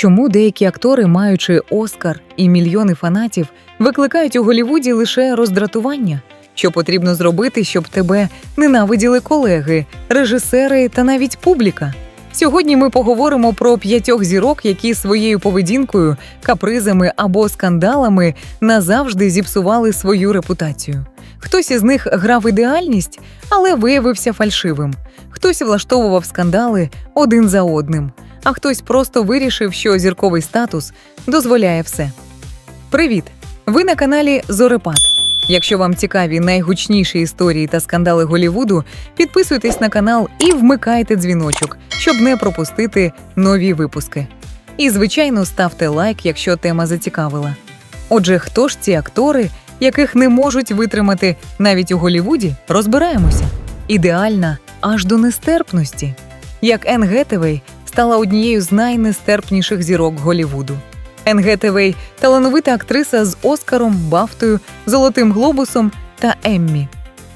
Чому деякі актори, маючи Оскар і мільйони фанатів, викликають у Голівуді лише роздратування? Що потрібно зробити, щоб тебе ненавиділи колеги, режисери та навіть публіка? Сьогодні ми поговоримо про п'ятьох зірок, які своєю поведінкою, капризами або скандалами назавжди зіпсували свою репутацію. Хтось із них грав ідеальність, але виявився фальшивим. Хтось влаштовував скандали один за одним, а хтось просто вирішив, що зірковий статус дозволяє все. Привіт! Ви на каналі Зорепад. Якщо вам цікаві найгучніші історії та скандали Голівуду, підписуйтесь на канал і вмикайте дзвіночок, щоб не пропустити нові випуски. І, звичайно, ставте лайк, якщо тема зацікавила. Отже, хто ж ці актори, яких не можуть витримати навіть у Голівуді, розбираємося. Ідеальна аж до нестерпності. Як Ен стала однією з найнестерпніших зірок Голівуду. Ен Гетевей – талановита актриса з Оскаром, Бафтою, Золотим Глобусом та Еммі.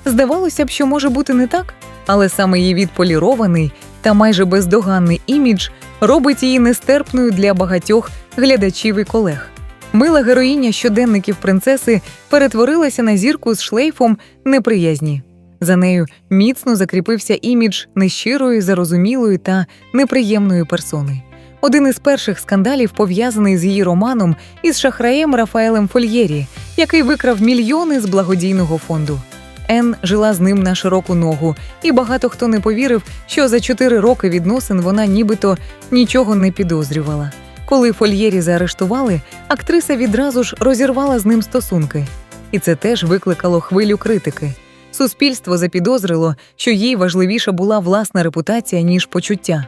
Здавалося б, що може бути не так, але саме її відполірований та майже бездоганний імідж робить її нестерпною для багатьох глядачів і колег. Мила героїня щоденників принцеси перетворилася на зірку з шлейфом неприязні. За нею міцно закріпився імідж нещирої, зарозумілої та неприємної персони. Один із перших скандалів пов'язаний з її романом із шахраєм Рафаелем Фольєрі, який викрав мільйони з благодійного фонду. Ен жила з ним на широку ногу, і багато хто не повірив, що за чотири роки відносин вона нібито нічого не підозрювала. Коли Фольєрі заарештували, актриса відразу ж розірвала з ним стосунки, і це теж викликало хвилю критики. Суспільство запідозрило, що їй важливіша була власна репутація ніж почуття.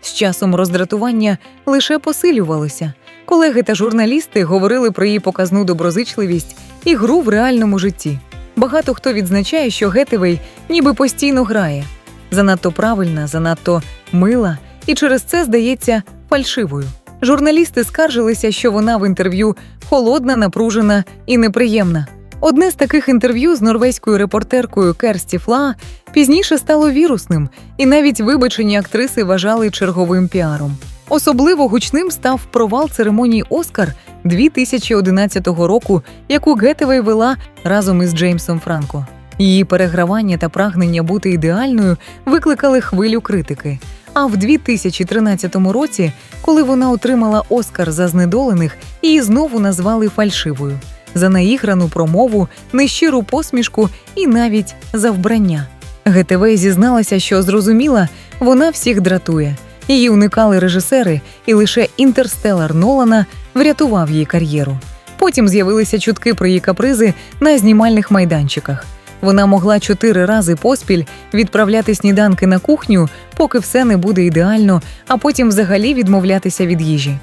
З часом роздратування лише посилювалося. Колеги та журналісти говорили про її показну доброзичливість і гру в реальному житті. Багато хто відзначає, що Гетевей ніби постійно грає, занадто правильна, занадто мила, і через це здається фальшивою. Журналісти скаржилися, що вона в інтерв'ю холодна, напружена і неприємна. Одне з таких інтерв'ю з норвезькою репортеркою Керсті Флаа пізніше стало вірусним, і навіть вибачені актриси вважали черговим піаром. Особливо гучним став провал церемонії Оскар 2011 року, яку Гетевей вела разом із Джеймсом Франко. Її перегравання та прагнення бути ідеальною викликали хвилю критики. А в 2013 році, коли вона отримала Оскар за знедолених, її знову назвали фальшивою за наіграну промову, нещиру посмішку і навіть за вбрання. ГТВ зізналася, що зрозуміла, вона всіх дратує. Її уникали режисери, і лише інтерстелар Нолана врятував її кар'єру. Потім з'явилися чутки про її капризи на знімальних майданчиках. Вона могла чотири рази поспіль відправляти сніданки на кухню, поки все не буде ідеально, а потім взагалі відмовлятися від їжі.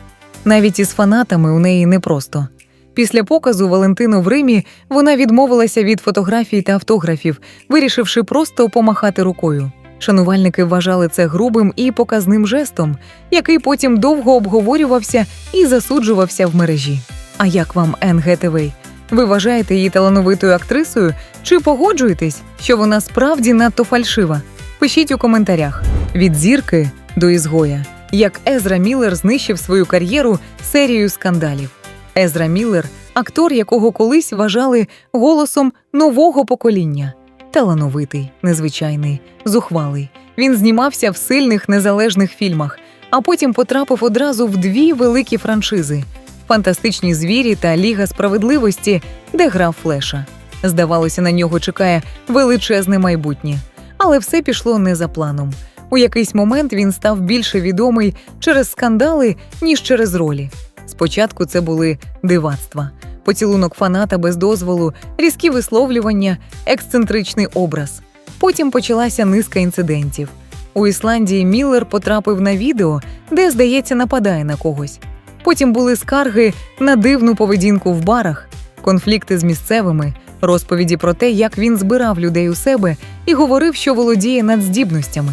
Навіть із фанатами у неї непросто. Після показу Валентину в Римі вона відмовилася від фотографій та автографів, вирішивши просто помахати рукою. Шанувальники вважали це грубим і показним жестом, який потім довго обговорювався і засуджувався в мережі. А як вам Гетевей? Ви вважаєте її талановитою актрисою чи погоджуєтесь, що вона справді надто фальшива? Пишіть у коментарях від зірки до ізгоя, як Езра Міллер знищив свою кар'єру серією скандалів. Езра Міллер – актор, якого колись вважали голосом нового покоління. Талановитий, незвичайний, зухвалий. Він знімався в сильних незалежних фільмах, а потім потрапив одразу в дві великі франшизи: фантастичні звірі та Ліга справедливості, де грав Флеша. Здавалося, на нього чекає величезне майбутнє. Але все пішло не за планом. У якийсь момент він став більше відомий через скандали, ніж через ролі. Спочатку це були дивацтва, поцілунок фаната без дозволу, різкі висловлювання, ексцентричний образ. Потім почалася низка інцидентів. У Ісландії Міллер потрапив на відео, де, здається, нападає на когось. Потім були скарги на дивну поведінку в барах, конфлікти з місцевими, розповіді про те, як він збирав людей у себе і говорив, що володіє надздібностями.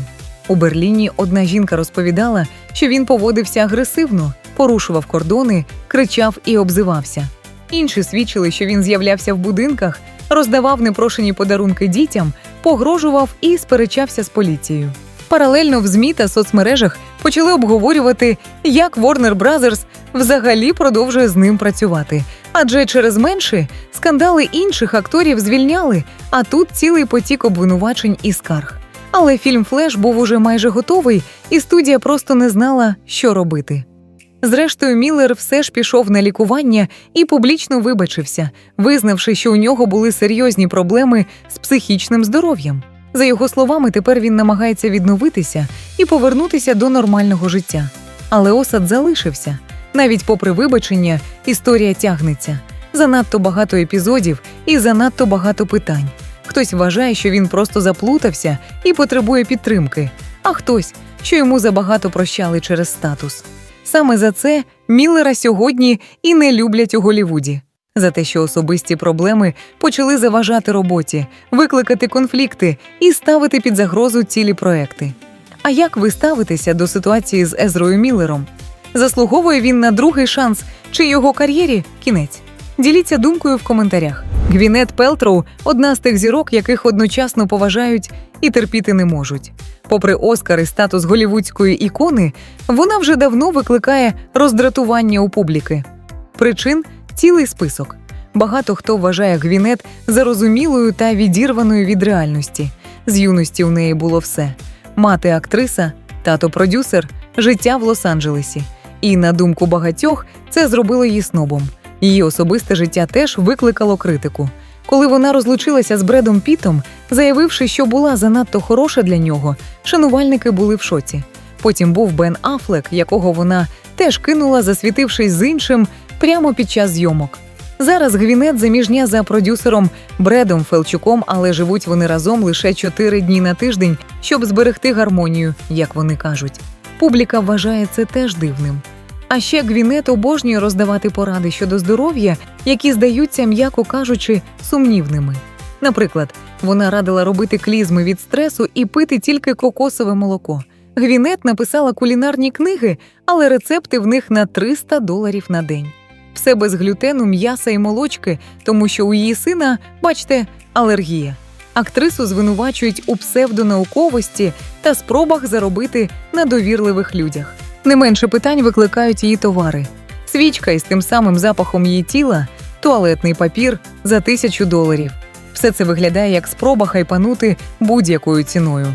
У Берліні одна жінка розповідала, що він поводився агресивно, порушував кордони, кричав і обзивався. Інші свідчили, що він з'являвся в будинках, роздавав непрошені подарунки дітям, погрожував і сперечався з поліцією. Паралельно в ЗМІ та соцмережах почали обговорювати, як Warner Brothers взагалі продовжує з ним працювати. Адже через менші скандали інших акторів звільняли, а тут цілий потік обвинувачень і скарг. Але фільм Флеш був уже майже готовий, і студія просто не знала, що робити. Зрештою, Міллер все ж пішов на лікування і публічно вибачився, визнавши, що у нього були серйозні проблеми з психічним здоров'ям. За його словами, тепер він намагається відновитися і повернутися до нормального життя. Але осад залишився. Навіть попри вибачення, історія тягнеться. Занадто багато епізодів і занадто багато питань. Хтось вважає, що він просто заплутався і потребує підтримки, а хтось, що йому забагато прощали через статус. Саме за це Міллера сьогодні і не люблять у Голівуді. За те, що особисті проблеми почали заважати роботі, викликати конфлікти і ставити під загрозу цілі проекти. А як ви ставитеся до ситуації з Езрою Міллером? Заслуговує він на другий шанс чи його кар'єрі кінець? Діліться думкою в коментарях. Гвінет Пелтроу одна з тих зірок, яких одночасно поважають і терпіти не можуть. Попри Оскар і статус голівудської ікони, вона вже давно викликає роздратування у публіки. Причин цілий список. Багато хто вважає Гвінет зарозумілою та відірваною від реальності. З юності у неї було все: мати актриса, тато продюсер, життя в Лос-Анджелесі. І, на думку багатьох, це зробило її снобом. Її особисте життя теж викликало критику. Коли вона розлучилася з Бредом Пітом, заявивши, що була занадто хороша для нього, шанувальники були в шоці. Потім був Бен Афлек, якого вона теж кинула, засвітившись з іншим прямо під час зйомок. Зараз Гвінет заміжня за продюсером Бредом Фелчуком, але живуть вони разом лише чотири дні на тиждень, щоб зберегти гармонію, як вони кажуть. Публіка вважає це теж дивним. А ще Гвінет обожнює роздавати поради щодо здоров'я, які здаються, м'яко кажучи, сумнівними. Наприклад, вона радила робити клізми від стресу і пити тільки кокосове молоко. Гвінет написала кулінарні книги, але рецепти в них на 300 доларів на день. Все без глютену, м'яса і молочки, тому що у її сина, бачите, алергія. Актрису звинувачують у псевдонауковості та спробах заробити на довірливих людях. Не менше питань викликають її товари: свічка із тим самим запахом її тіла, туалетний папір за тисячу доларів. Все це виглядає як спроба хайпанути будь-якою ціною.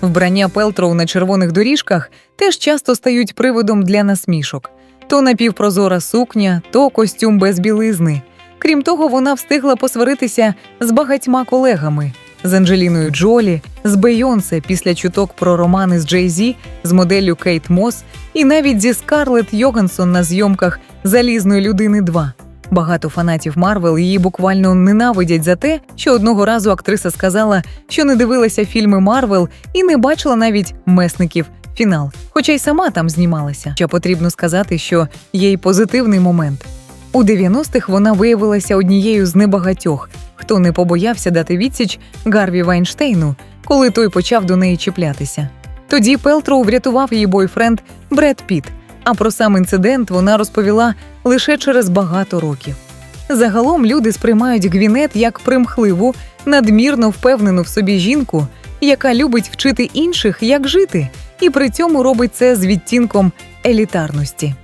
Вбрання Пелтроу на червоних доріжках теж часто стають приводом для насмішок: то напівпрозора сукня, то костюм без білизни. Крім того, вона встигла посваритися з багатьма колегами з Анджеліною Джолі, з Бейонсе після чуток про романи з Джей Зі, з моделлю Кейт Мос і навіть зі Скарлетт Йогансон на зйомках Залізної людини 2». Багато фанатів Марвел її буквально ненавидять за те, що одного разу актриса сказала, що не дивилася фільми Марвел і не бачила навіть месників фінал, хоча й сама там знімалася. Ще потрібно сказати, що є й позитивний момент. У 90-х вона виявилася однією з небагатьох, хто не побоявся дати відсіч Гарві Вайнштейну, коли той почав до неї чіплятися. Тоді Пелтроу врятував її бойфренд Бред Піт, а про сам інцидент вона розповіла лише через багато років. Загалом люди сприймають Гвінет як примхливу, надмірно впевнену в собі жінку, яка любить вчити інших, як жити, і при цьому робить це з відтінком елітарності.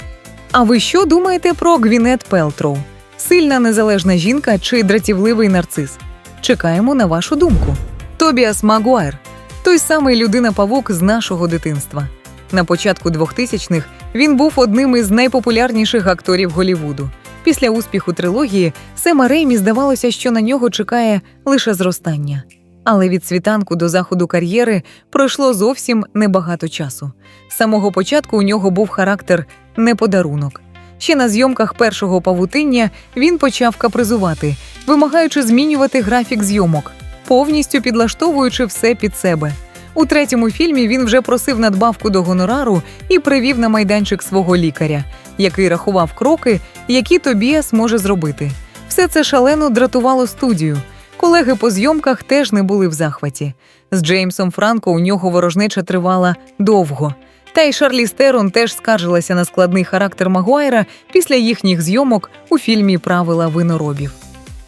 А ви що думаєте про Гвінет Пелтроу? Сильна незалежна жінка чи дратівливий нарцис? Чекаємо на вашу думку. Тобіас Магуайр той самий людина-павук з нашого дитинства. На початку 2000-х він був одним із найпопулярніших акторів Голівуду. Після успіху трилогії Сема Реймі здавалося, що на нього чекає лише зростання. Але від світанку до заходу кар'єри пройшло зовсім небагато часу. З самого початку у нього був характер не подарунок. Ще на зйомках першого павутиння він почав капризувати, вимагаючи змінювати графік зйомок, повністю підлаштовуючи все під себе. У третьому фільмі він вже просив надбавку до гонорару і привів на майданчик свого лікаря, який рахував кроки, які Тобіас може зробити. Все це шалено дратувало студію. Колеги по зйомках теж не були в захваті. З Джеймсом Франко у нього ворожнеча тривала довго. Та й Шарлі Стерон теж скаржилася на складний характер Магуайра після їхніх зйомок у фільмі Правила виноробів.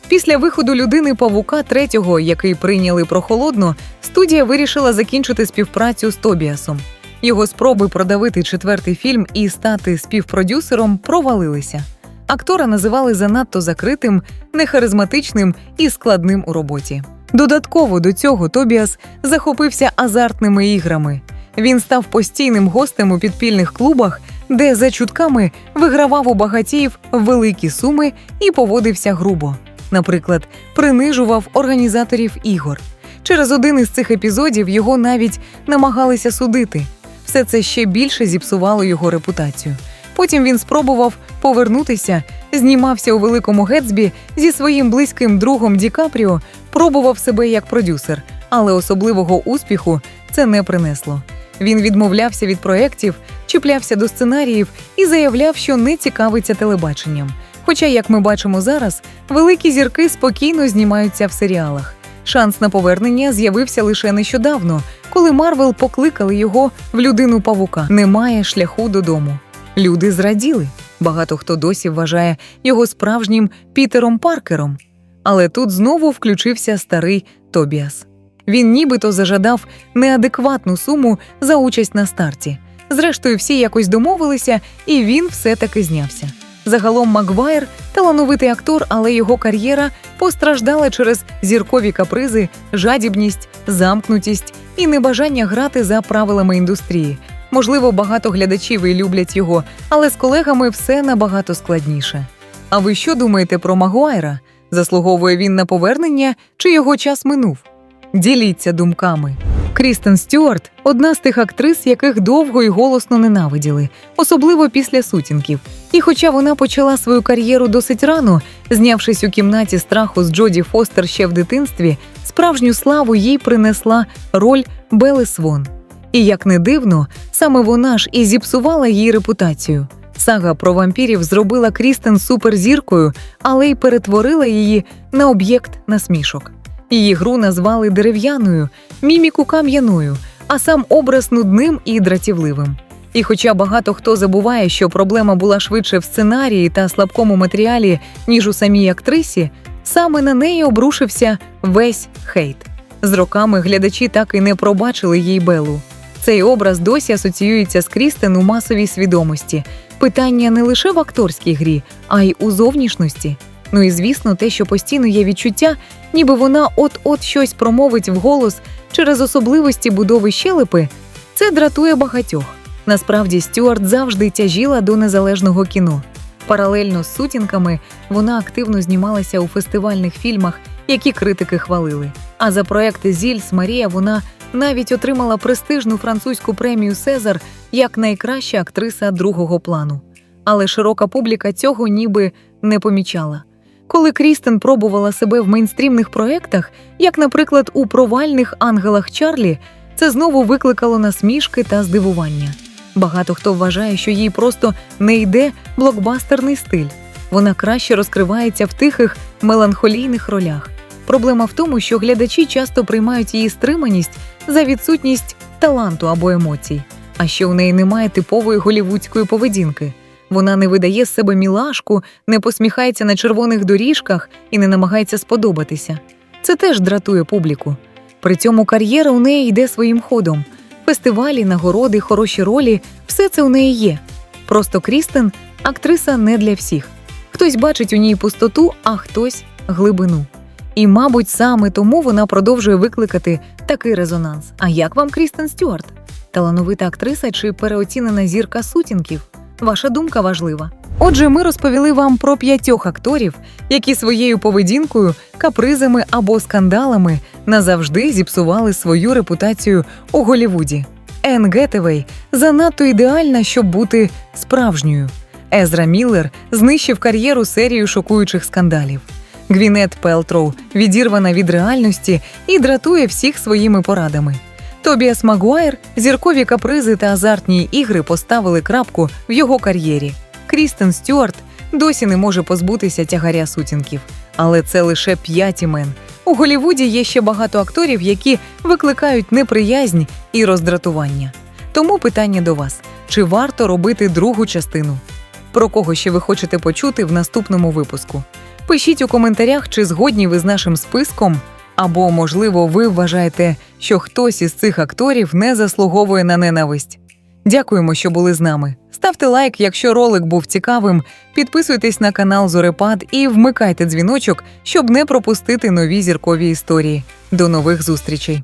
Після виходу людини павука третього, який прийняли прохолодно, студія вирішила закінчити співпрацю з Тобіасом. Його спроби продавити четвертий фільм і стати співпродюсером провалилися. Актора називали занадто закритим, нехаризматичним і складним у роботі. Додатково до цього Тобіас захопився азартними іграми. Він став постійним гостем у підпільних клубах, де за чутками вигравав у багатіїв великі суми і поводився грубо. Наприклад, принижував організаторів ігор. Через один із цих епізодів його навіть намагалися судити. Все це ще більше зіпсувало його репутацію. Потім він спробував повернутися, знімався у великому Гетсбі зі своїм близьким другом Ді Капріо, пробував себе як продюсер, але особливого успіху це не принесло. Він відмовлявся від проєктів, чіплявся до сценаріїв і заявляв, що не цікавиться телебаченням. Хоча, як ми бачимо зараз, великі зірки спокійно знімаються в серіалах. Шанс на повернення з'явився лише нещодавно, коли Марвел покликали його в людину павука. Немає шляху додому. Люди зраділи. Багато хто досі вважає його справжнім Пітером Паркером. Але тут знову включився старий Тобіас. Він нібито зажадав неадекватну суму за участь на старті. Зрештою, всі якось домовилися, і він все-таки знявся. Загалом Маквайр талановитий актор, але його кар'єра постраждала через зіркові капризи, жадібність, замкнутість і небажання грати за правилами індустрії. Можливо, багато глядачів і люблять його, але з колегами все набагато складніше. А ви що думаєте про Магуайра? Заслуговує він на повернення чи його час минув? Діліться думками. Крістен Стюарт одна з тих актрис, яких довго і голосно ненавиділи, особливо після сутінків. І хоча вона почала свою кар'єру досить рано, знявшись у кімнаті страху з Джоді Фостер ще в дитинстві, справжню славу їй принесла роль Бели Свон. І як не дивно, саме вона ж і зіпсувала їй репутацію. Сага про вампірів зробила Крістен суперзіркою, але й перетворила її на об'єкт насмішок. Її гру назвали дерев'яною, міміку кам'яною, а сам образ нудним і дратівливим. І хоча багато хто забуває, що проблема була швидше в сценарії та слабкому матеріалі, ніж у самій актрисі, саме на неї обрушився весь хейт. З роками глядачі так і не пробачили їй Белу. Цей образ досі асоціюється з Крістен у масовій свідомості. Питання не лише в акторській грі, а й у зовнішності. Ну і звісно, те, що постійно є відчуття, ніби вона от-от щось промовить вголос через особливості будови щелепи, це дратує багатьох. Насправді, Стюарт завжди тяжіла до незалежного кіно. Паралельно з сутінками вона активно знімалася у фестивальних фільмах, які критики хвалили. А за проекти Зільс Марія вона навіть отримала престижну французьку премію Сезар як найкраща актриса другого плану. Але широка публіка цього ніби не помічала. Коли Крістен пробувала себе в мейнстрімних проєктах, як, наприклад, у провальних ангелах Чарлі, це знову викликало насмішки та здивування. Багато хто вважає, що їй просто не йде блокбастерний стиль. Вона краще розкривається в тихих меланхолійних ролях. Проблема в тому, що глядачі часто приймають її стриманість за відсутність таланту або емоцій, а що у неї немає типової голівудської поведінки. Вона не видає з себе мілашку, не посміхається на червоних доріжках і не намагається сподобатися. Це теж дратує публіку. При цьому кар'єра у неї йде своїм ходом. Фестивалі, нагороди, хороші ролі все це у неї є. Просто Крістен актриса не для всіх. Хтось бачить у ній пустоту, а хтось глибину. І, мабуть, саме тому вона продовжує викликати такий резонанс. А як вам Крістен Стюарт? Талановита актриса чи переоцінена зірка сутінків? Ваша думка важлива. Отже, ми розповіли вам про п'ятьох акторів, які своєю поведінкою, капризами або скандалами назавжди зіпсували свою репутацію у Голівуді. Ен Гетевей занадто ідеальна, щоб бути справжньою. Езра Міллер знищив кар'єру серію шокуючих скандалів. Гвінет Пелтроу відірвана від реальності і дратує всіх своїми порадами. Тобіас Магуайр, зіркові капризи та азартні ігри поставили крапку в його кар'єрі. Крістен Стюарт досі не може позбутися тягаря сутінків, але це лише п'ять імен. У Голівуді є ще багато акторів, які викликають неприязнь і роздратування. Тому питання до вас: чи варто робити другу частину? Про кого ще ви хочете почути в наступному випуску? Пишіть у коментарях, чи згодні ви з нашим списком, або, можливо, ви вважаєте, що хтось із цих акторів не заслуговує на ненависть. Дякуємо, що були з нами. Ставте лайк, якщо ролик був цікавим, підписуйтесь на канал Зорепад і вмикайте дзвіночок, щоб не пропустити нові зіркові історії. До нових зустрічей!